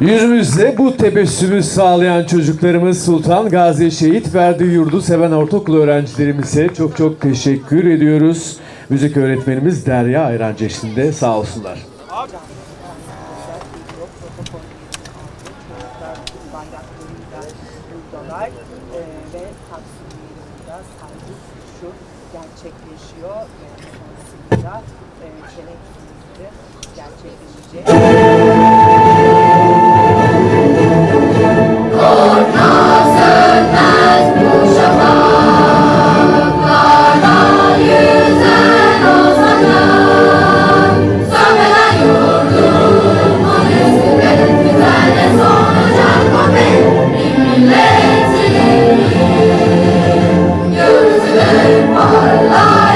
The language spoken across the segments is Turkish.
Yüzümüzde bu tebessümü sağlayan çocuklarımız Sultan Gazi Şehit Verdi Yurdu seven ortaokul öğrencilerimize çok çok teşekkür ediyoruz. Müzik öğretmenimiz Derya Ayrancı eşliğinde sağ olsunlar. Ee, gerçekleşiyor ve sonrasında e, çelenk sunumları gerçekleşecek.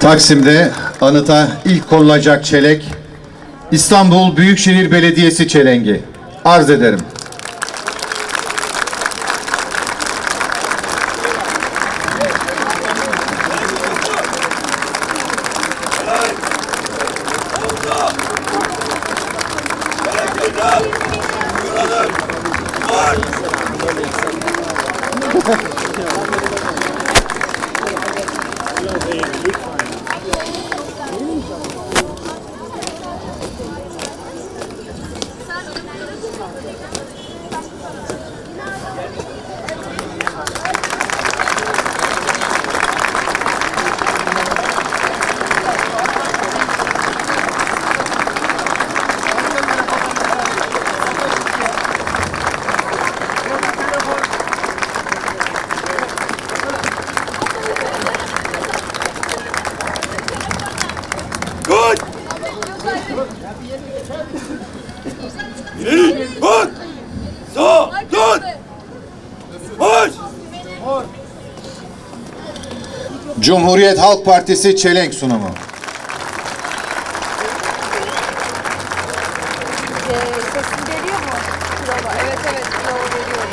Taksim'de anıta ilk konulacak çelenk İstanbul Büyükşehir Belediyesi çelengi. Arz ederim. Cumhuriyet Halk Partisi çelenk sunumu. Sesim geliyor mu? Prova. Evet evet prova veriyorum.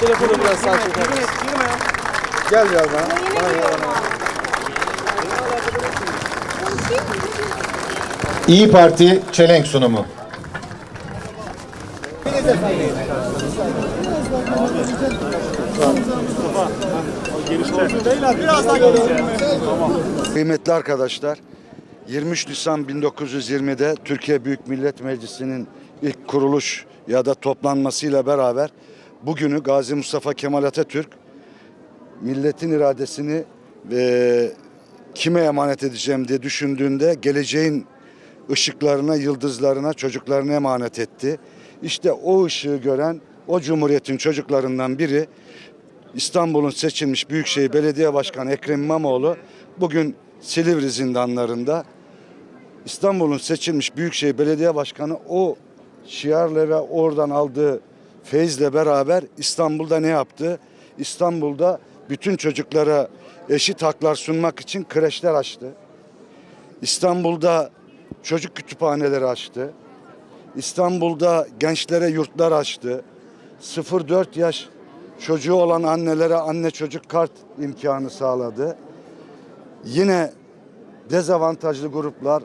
Telefonu biraz sağ çeker misin? Gel biraz bana. Bana gel bana. İyi Parti çelenk sunumu. Kıymetli arkadaşlar, 23 Nisan 1920'de Türkiye Büyük Millet Meclisi'nin ilk kuruluş ya da toplanmasıyla beraber bugünü Gazi Mustafa Kemal Atatürk milletin iradesini ve kime emanet edeceğim diye düşündüğünde geleceğin ışıklarına, yıldızlarına, çocuklarına emanet etti. İşte o ışığı gören o cumhuriyetin çocuklarından biri İstanbul'un seçilmiş Büyükşehir Belediye Başkanı Ekrem İmamoğlu bugün Silivri zindanlarında İstanbul'un seçilmiş Büyükşehir Belediye Başkanı o şiarla ve oradan aldığı feyizle beraber İstanbul'da ne yaptı? İstanbul'da bütün çocuklara eşit haklar sunmak için kreşler açtı. İstanbul'da çocuk kütüphaneleri açtı. İstanbul'da gençlere yurtlar açtı. 0-4 yaş çocuğu olan annelere anne çocuk kart imkanı sağladı. Yine dezavantajlı gruplar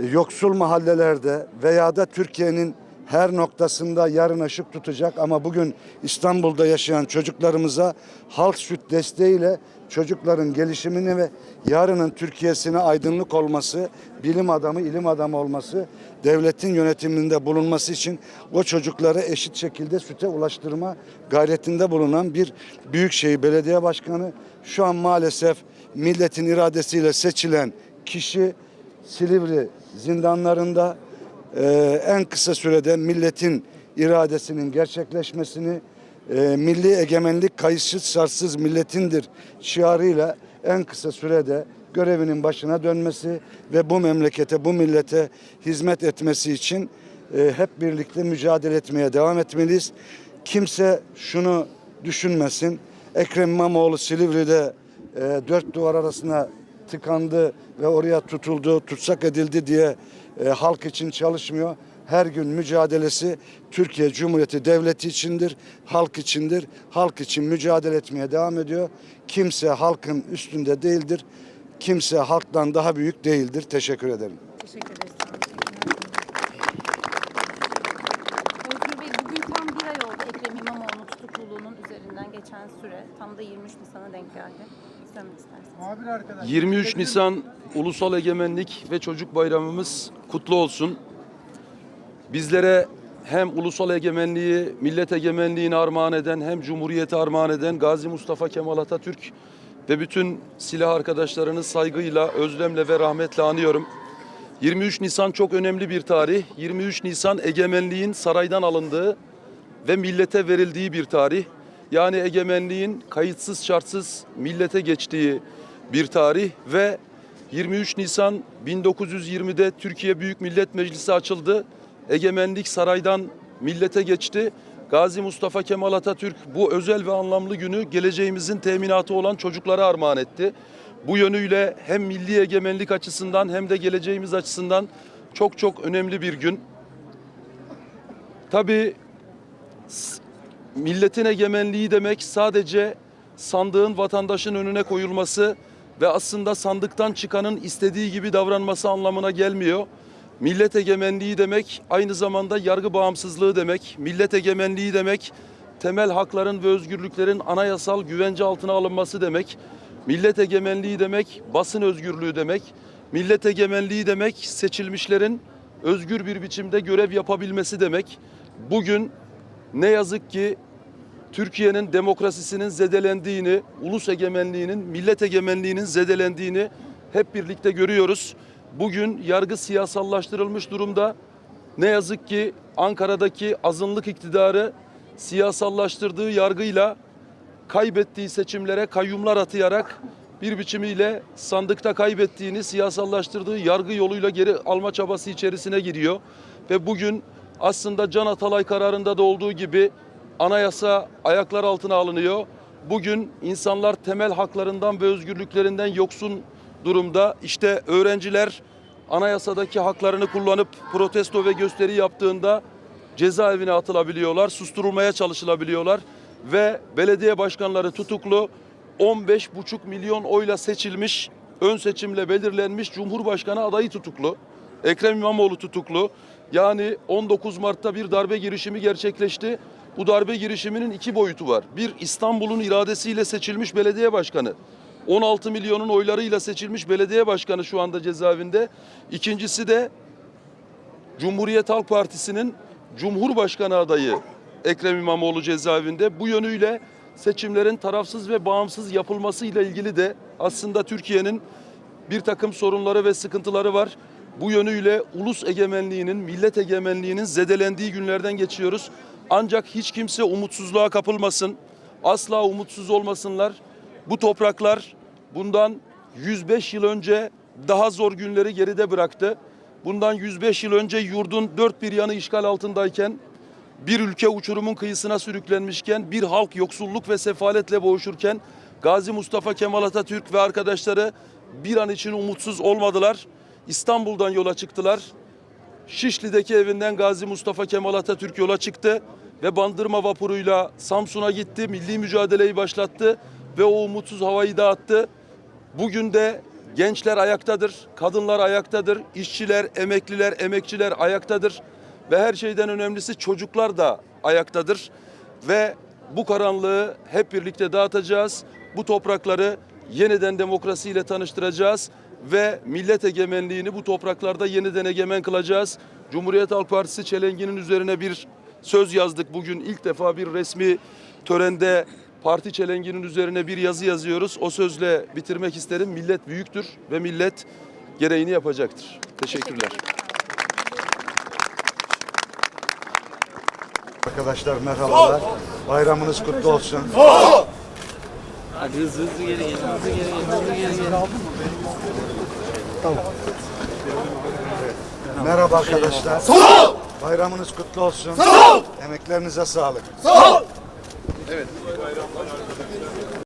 e, yoksul mahallelerde veya da Türkiye'nin her noktasında yarın ışık tutacak. Ama bugün İstanbul'da yaşayan çocuklarımıza halk süt desteğiyle çocukların gelişimini ve yarının Türkiye'sine aydınlık olması, bilim adamı, ilim adamı olması, devletin yönetiminde bulunması için o çocukları eşit şekilde süte ulaştırma gayretinde bulunan bir büyükşehir belediye başkanı şu an maalesef milletin iradesiyle seçilen kişi Silivri zindanlarında e, en kısa sürede milletin iradesinin gerçekleşmesini e, milli egemenlik kayıtsız şartsız milletindir şiarıyla en kısa sürede görevinin başına dönmesi ve bu memlekete bu millete hizmet etmesi için e, hep birlikte mücadele etmeye devam etmeliyiz. Kimse şunu düşünmesin. Ekrem İmamoğlu Silivri'de e, dört duvar arasına tıkandı ve oraya tutuldu, tutsak edildi diye e, halk için çalışmıyor. Her gün mücadelesi Türkiye Cumhuriyeti Devleti içindir, halk içindir. Halk için mücadele etmeye devam ediyor. Kimse halkın üstünde değildir. Kimse halktan daha büyük değildir. Teşekkür ederim. Teşekkür ederiz. Bugün tam bir ay oldu Ekrem İmamoğlu tutukluluğunun üzerinden geçen süre. Tam da 23 Nisan'a denk geldi. Söylemek isterseniz. 23 Nisan Ulusal Egemenlik ve Çocuk Bayramımız kutlu olsun. Bizlere hem ulusal egemenliği, millet egemenliğini armağan eden hem cumhuriyeti armağan eden Gazi Mustafa Kemal Atatürk ve bütün silah arkadaşlarını saygıyla, özlemle ve rahmetle anıyorum. 23 Nisan çok önemli bir tarih. 23 Nisan egemenliğin saraydan alındığı ve millete verildiği bir tarih. Yani egemenliğin kayıtsız şartsız millete geçtiği bir tarih ve 23 Nisan 1920'de Türkiye Büyük Millet Meclisi açıldı. Egemenlik saraydan millete geçti. Gazi Mustafa Kemal Atatürk bu özel ve anlamlı günü geleceğimizin teminatı olan çocuklara armağan etti. Bu yönüyle hem milli egemenlik açısından hem de geleceğimiz açısından çok çok önemli bir gün. Tabii milletin egemenliği demek sadece sandığın vatandaşın önüne koyulması ve aslında sandıktan çıkanın istediği gibi davranması anlamına gelmiyor. Millet egemenliği demek aynı zamanda yargı bağımsızlığı demek. Millet egemenliği demek temel hakların ve özgürlüklerin anayasal güvence altına alınması demek. Millet egemenliği demek basın özgürlüğü demek. Millet egemenliği demek seçilmişlerin özgür bir biçimde görev yapabilmesi demek. Bugün ne yazık ki Türkiye'nin demokrasisinin zedelendiğini, ulus egemenliğinin, millet egemenliğinin zedelendiğini hep birlikte görüyoruz. Bugün yargı siyasallaştırılmış durumda. Ne yazık ki Ankara'daki azınlık iktidarı siyasallaştırdığı yargıyla kaybettiği seçimlere kayyumlar atayarak bir biçimiyle sandıkta kaybettiğini siyasallaştırdığı yargı yoluyla geri alma çabası içerisine giriyor. Ve bugün aslında Can Atalay kararında da olduğu gibi anayasa ayaklar altına alınıyor. Bugün insanlar temel haklarından ve özgürlüklerinden yoksun durumda. İşte öğrenciler anayasadaki haklarını kullanıp protesto ve gösteri yaptığında cezaevine atılabiliyorlar, susturulmaya çalışılabiliyorlar ve belediye başkanları tutuklu 15,5 milyon oyla seçilmiş, ön seçimle belirlenmiş Cumhurbaşkanı adayı tutuklu. Ekrem İmamoğlu tutuklu. Yani 19 Mart'ta bir darbe girişimi gerçekleşti. Bu darbe girişiminin iki boyutu var. Bir İstanbul'un iradesiyle seçilmiş belediye başkanı. 16 milyonun oylarıyla seçilmiş belediye başkanı şu anda cezaevinde. İkincisi de Cumhuriyet Halk Partisi'nin Cumhurbaşkanı adayı Ekrem İmamoğlu cezaevinde. Bu yönüyle seçimlerin tarafsız ve bağımsız yapılmasıyla ilgili de aslında Türkiye'nin bir takım sorunları ve sıkıntıları var. Bu yönüyle ulus egemenliğinin, millet egemenliğinin zedelendiği günlerden geçiyoruz. Ancak hiç kimse umutsuzluğa kapılmasın. Asla umutsuz olmasınlar. Bu topraklar bundan 105 yıl önce daha zor günleri geride bıraktı. Bundan 105 yıl önce yurdun dört bir yanı işgal altındayken, bir ülke uçurumun kıyısına sürüklenmişken, bir halk yoksulluk ve sefaletle boğuşurken Gazi Mustafa Kemal Atatürk ve arkadaşları bir an için umutsuz olmadılar. İstanbul'dan yola çıktılar. Şişli'deki evinden Gazi Mustafa Kemal Atatürk yola çıktı ve bandırma vapuruyla Samsun'a gitti, milli mücadeleyi başlattı ve o umutsuz havayı dağıttı. Bugün de gençler ayaktadır, kadınlar ayaktadır, işçiler, emekliler, emekçiler ayaktadır ve her şeyden önemlisi çocuklar da ayaktadır ve bu karanlığı hep birlikte dağıtacağız. Bu toprakları yeniden demokrasiyle tanıştıracağız ve millet egemenliğini bu topraklarda yeniden egemen kılacağız. Cumhuriyet Halk Partisi çelenginin üzerine bir söz yazdık. Bugün ilk defa bir resmi törende parti çelenginin üzerine bir yazı yazıyoruz. O sözle bitirmek isterim. Millet büyüktür ve millet gereğini yapacaktır. Teşekkürler. Arkadaşlar merhabalar. Bayramınız kutlu olsun. Hadi hızlı hızlı geri gelin. Hızlı geri gelin. Hızlı geri gelin. Merhaba arkadaşlar. Bayramınız kutlu olsun. Emeklerinize sağlık.